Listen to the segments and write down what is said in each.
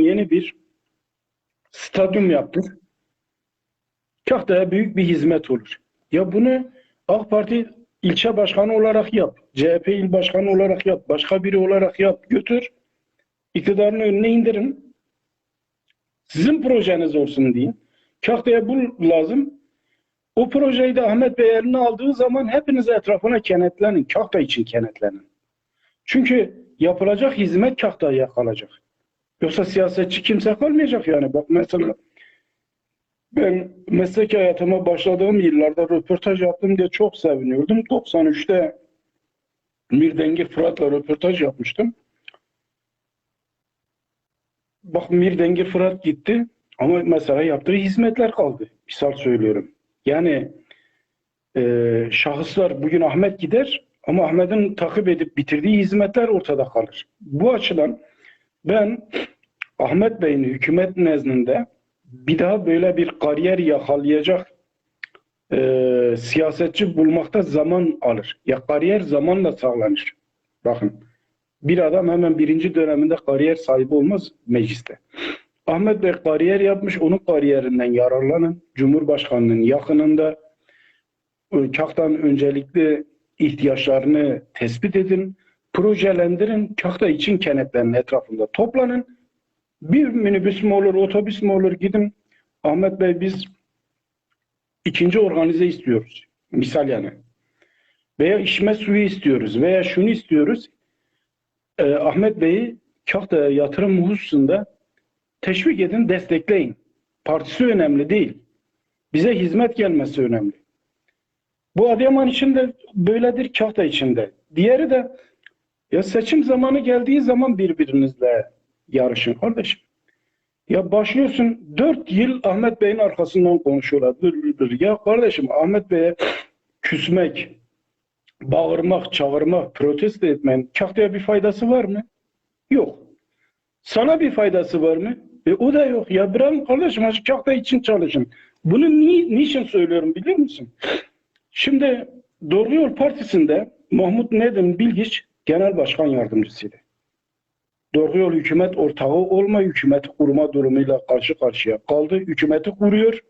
yeni bir stadyum yaptık. Kahta'ya büyük bir hizmet olur. Ya bunu AK Parti ilçe başkanı olarak yap. CHP il başkanı olarak yap. Başka biri olarak yap. Götür. iktidarın önüne indirin. Sizin projeniz olsun deyin. Kahta'ya bu lazım. O projeyi de Ahmet Bey eline aldığı zaman hepiniz etrafına kenetlenin. Kahta için kenetlenin. Çünkü yapılacak hizmet Kahta'ya kalacak. Yoksa siyasetçi kimse kalmayacak yani. Bak mesela ben meslek hayatıma başladığım yıllarda röportaj yaptım diye çok seviniyordum. 93'te Mirdengi Fırat'la röportaj yapmıştım. Bak Mirdengi Fırat gitti ama mesela yaptığı hizmetler kaldı. Misal söylüyorum. Yani e, şahıslar bugün Ahmet gider ama Ahmet'in takip edip bitirdiği hizmetler ortada kalır. Bu açıdan ben Ahmet Bey'in hükümet nezdinde bir daha böyle bir kariyer yakalayacak e, siyasetçi bulmakta zaman alır. Ya kariyer zamanla sağlanır. Bakın bir adam hemen birinci döneminde kariyer sahibi olmaz mecliste. Ahmet Bey kariyer yapmış, onun kariyerinden yararlanın. Cumhurbaşkanının yakınında Kahtan öncelikli ihtiyaçlarını tespit edin, projelendirin, Kahta için kenetlerin etrafında toplanın. Bir minibüs mü olur, otobüs mü olur gidin. Ahmet Bey biz ikinci organize istiyoruz. Misal yani. Veya içme suyu istiyoruz veya şunu istiyoruz. Ee, Ahmet Bey'i Kahta'ya yatırım hususunda teşvik edin, destekleyin. Partisi önemli değil. Bize hizmet gelmesi önemli. Bu Adıyaman için de böyledir, Kahta için de. Diğeri de ya seçim zamanı geldiği zaman birbirinizle yarışın kardeşim. Ya başlıyorsun dört yıl Ahmet Bey'in arkasından konuşuyorlar. Dur, dur. Ya kardeşim Ahmet Bey'e küsmek, bağırmak, çağırmak, protesto etmenin Kahta'ya bir faydası var mı? Yok. Sana bir faydası var mı? E, o da yok. Ya bırakın kardeşim açık Kahta için çalışın. Bunu ni, niçin söylüyorum biliyor musun? Şimdi Doğru Yol Partisi'nde Mahmut Nedim Bilgiç genel başkan yardımcısıydı. Doğru Yol hükümet ortağı olma, hükümeti kurma durumuyla karşı karşıya kaldı. Hükümeti kuruyor.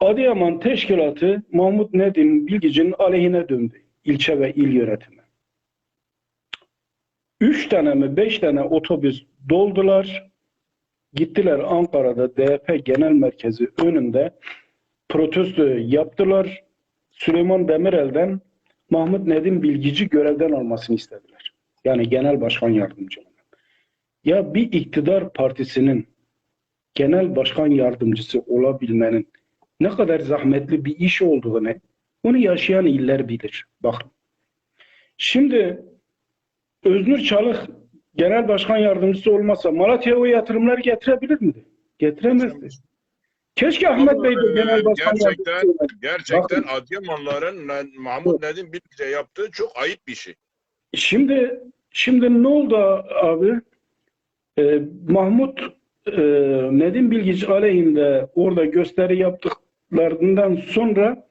Adıyaman Teşkilatı Mahmut Nedim Bilgiç'in aleyhine döndü. ilçe ve il yönetimi. Üç tane mi beş tane otobüs doldular. Gittiler Ankara'da DP Genel Merkezi önünde protesto yaptılar. Süleyman Demirel'den Mahmut Nedim Bilgici görevden almasını istediler. Yani genel başkan yardımcılığını. Ya bir iktidar partisinin genel başkan yardımcısı olabilmenin ne kadar zahmetli bir iş olduğunu onu yaşayan iller bilir. Bakın. Şimdi Öznur Çalık genel başkan yardımcısı olmasa Malatya'ya o yatırımları getirebilir miydi? Getiremezdi. Keşke Ahmet Bey de genel başkan gerçekten gerçekten Adıyamanların Mahmut Nedim Bilgiç'e yaptığı çok ayıp bir şey. Şimdi şimdi ne oldu abi? Ee, Mahmut e, Nedim Bilgiç aleyhinde orada gösteri yaptıklarından sonra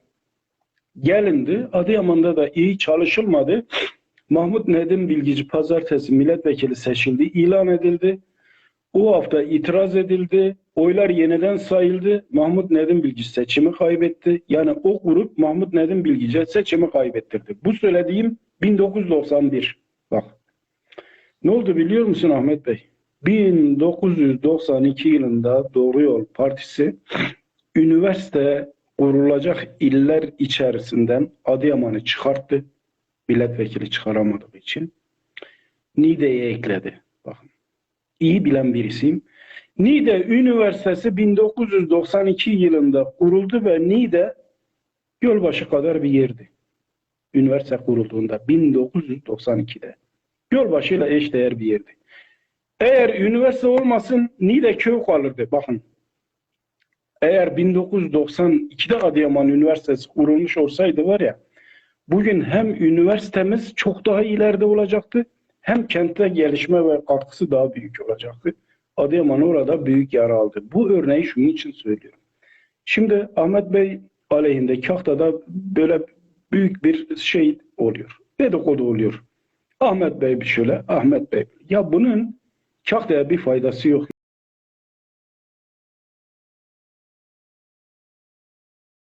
gelindi. Adıyaman'da da iyi çalışılmadı. Mahmut Nedim Bilgiç pazartesi milletvekili seçildi, ilan edildi. O hafta itiraz edildi. Oylar yeniden sayıldı. Mahmut Nedim Bilgiç seçimi kaybetti. Yani o grup Mahmut Nedim Bilgiç'e seçimi kaybettirdi. Bu söylediğim 1991. Bak. Ne oldu biliyor musun Ahmet Bey? 1992 yılında Doğru Yol Partisi üniversite kurulacak iller içerisinden Adıyaman'ı çıkarttı. Milletvekili çıkaramadığı için. Niğde'ye ekledi. Bakın. İyi bilen birisiyim. Niğde Üniversitesi 1992 yılında kuruldu ve Niğde Gölbaşı kadar bir yerdi. Üniversite kurulduğunda 1992'de. Gölbaşı'yla eşdeğer bir yerdi. Eğer üniversite olmasın Niğde köy kalırdı. Bakın. Eğer 1992'de Adıyaman Üniversitesi kurulmuş olsaydı var ya bugün hem üniversitemiz çok daha ileride olacaktı hem kente gelişme ve katkısı daha büyük olacaktı. Adıyaman orada büyük yara aldı. Bu örneği şunun için söylüyorum. Şimdi Ahmet Bey aleyhinde Kahta'da böyle büyük bir şey oluyor. Dedikodu oluyor. Ahmet Bey bir şöyle, Ahmet Bey. Ya bunun da bir faydası yok.